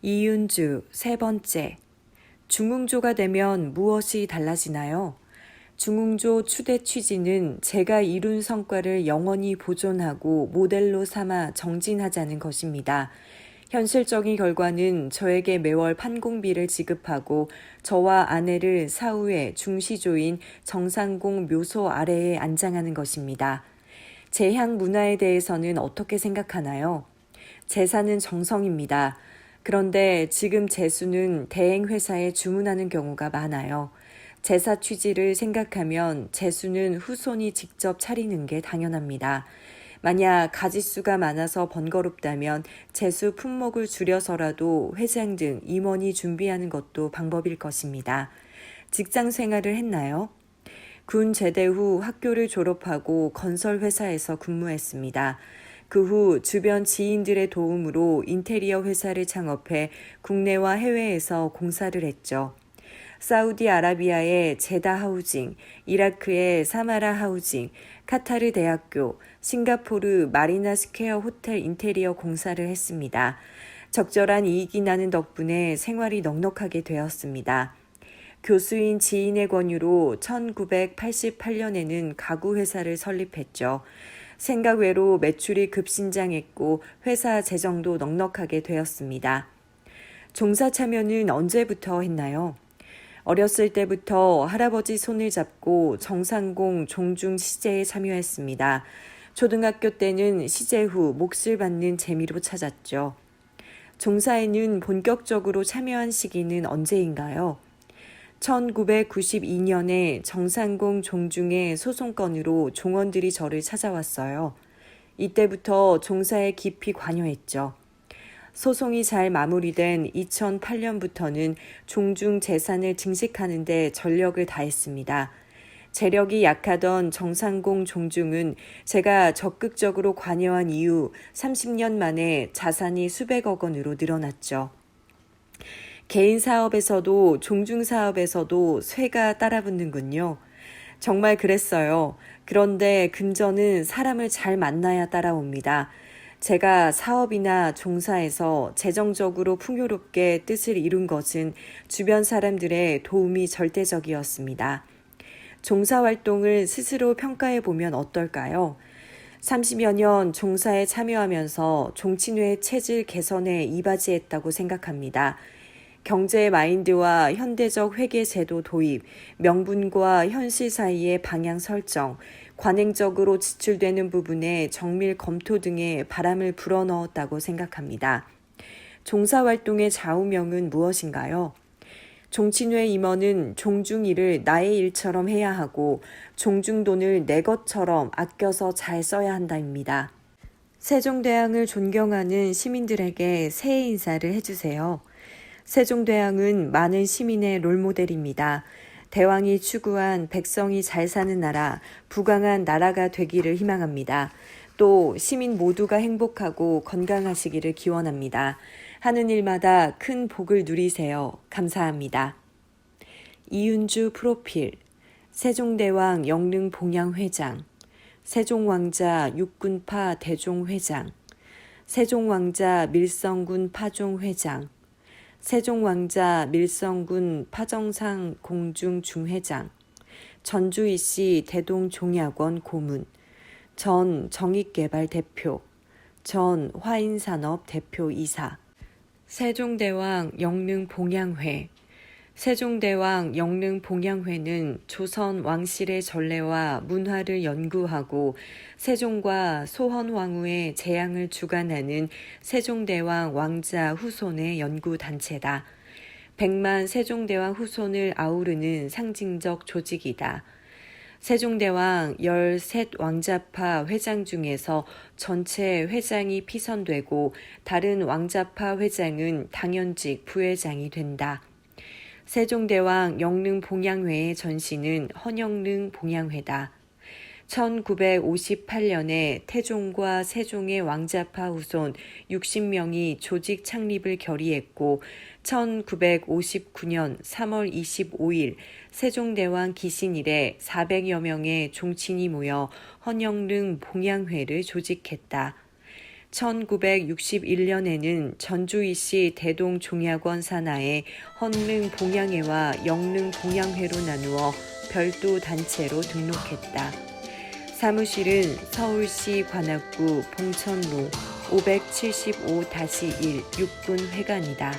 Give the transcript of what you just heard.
이윤주 세 번째. 중흥조가 되면 무엇이 달라지나요? 중흥조 추대 취지는 제가 이룬 성과를 영원히 보존하고 모델로 삼아 정진하자는 것입니다. 현실적인 결과는 저에게 매월 판공비를 지급하고 저와 아내를 사후에 중시조인 정상공 묘소 아래에 안장하는 것입니다. 재향 문화에 대해서는 어떻게 생각하나요? 제사는 정성입니다. 그런데 지금 제수는 대행 회사에 주문하는 경우가 많아요. 제사 취지를 생각하면 제수는 후손이 직접 차리는 게 당연합니다. 만약 가지수가 많아서 번거롭다면 제수 품목을 줄여서라도 회장 등 임원이 준비하는 것도 방법일 것입니다. 직장 생활을 했나요? 군 제대 후 학교를 졸업하고 건설 회사에서 근무했습니다. 그 후 주변 지인들의 도움으로 인테리어 회사를 창업해 국내와 해외에서 공사를 했죠. 사우디아라비아의 제다 하우징, 이라크의 사마라 하우징, 카타르 대학교, 싱가포르 마리나 스퀘어 호텔 인테리어 공사를 했습니다. 적절한 이익이 나는 덕분에 생활이 넉넉하게 되었습니다. 교수인 지인의 권유로 1988년에는 가구 회사를 설립했죠. 생각 외로 매출이 급신장했고 회사 재정도 넉넉하게 되었습니다. 종사 참여는 언제부터 했나요? 어렸을 때부터 할아버지 손을 잡고 정상공 종중 시제에 참여했습니다. 초등학교 때는 시제 후 몫을 받는 재미로 찾았죠. 종사에는 본격적으로 참여한 시기는 언제인가요? 1992년에 정상공 종중의 소송건으로 종원들이 저를 찾아왔어요. 이때부터 종사에 깊이 관여했죠. 소송이 잘 마무리된 2008년부터는 종중 재산을 증식하는데 전력을 다했습니다. 재력이 약하던 정상공 종중은 제가 적극적으로 관여한 이후 30년 만에 자산이 수백억 원으로 늘어났죠. 개인 사업에서도 종중 사업에서도 쇠가 따라붙는군요. 정말 그랬어요. 그런데 금전은 사람을 잘 만나야 따라옵니다. 제가 사업이나 종사에서 재정적으로 풍요롭게 뜻을 이룬 것은 주변 사람들의 도움이 절대적이었습니다. 종사 활동을 스스로 평가해 보면 어떨까요? 30여 년 종사에 참여하면서 종친회의 체질 개선에 이바지했다고 생각합니다. 경제 마인드와 현대적 회계 제도 도입, 명분과 현실 사이의 방향 설정, 관행적으로 지출되는 부분에 정밀 검토 등의 바람을 불어넣었다고 생각합니다. 종사활동의 좌우명은 무엇인가요? 종친회 임원은 종중 일을 나의 일처럼 해야 하고 종중돈을 내 것처럼 아껴서 잘 써야 한다입니다. 세종대왕을 존경하는 시민들에게 새해 인사를 해주세요. 세종대왕은 많은 시민의 롤모델입니다. 대왕이 추구한 백성이 잘 사는 나라, 부강한 나라가 되기를 희망합니다. 또 시민 모두가 행복하고 건강하시기를 기원합니다. 하는 일마다 큰 복을 누리세요. 감사합니다. 이윤주 프로필 세종대왕 영릉 봉양회장 세종왕자 육군파 대종회장 세종왕자 밀성군 파종회장 세종왕자 밀성군 파정상 공중 중회장, 전주이씨 대동종약원 고문, 전 정익개발 대표, 전 화인산업 대표 이사, 세종대왕 영릉 봉양회, 세종대왕 영릉 봉양회는 조선 왕실의 전례와 문화를 연구하고 세종과 소헌왕후의 재앙을 주관하는 세종대왕 왕자 후손의 연구단체다. 백만 세종대왕 후손을 아우르는 상징적 조직이다. 세종대왕 13 왕자파 회장 중에서 전체 회장이 피선되고 다른 왕자파 회장은 당연직 부회장이 된다. 세종대왕 영릉 봉양회의 전신은 헌영릉 봉양회다. 1958년에 태종과 세종의 왕자파 후손 60명이 조직 창립을 결의했고 1959년 3월 25일 세종대왕 기신일에 400여 명의 종친이 모여 헌영릉 봉양회를 조직했다. 1961년에는 전주이시 대동 종약원 산하의 헌릉 봉양회와 영릉 봉양회로 나누어 별도 단체로 등록했다. 사무실은 서울시 관악구 봉천로 575-1 육군 회관이다.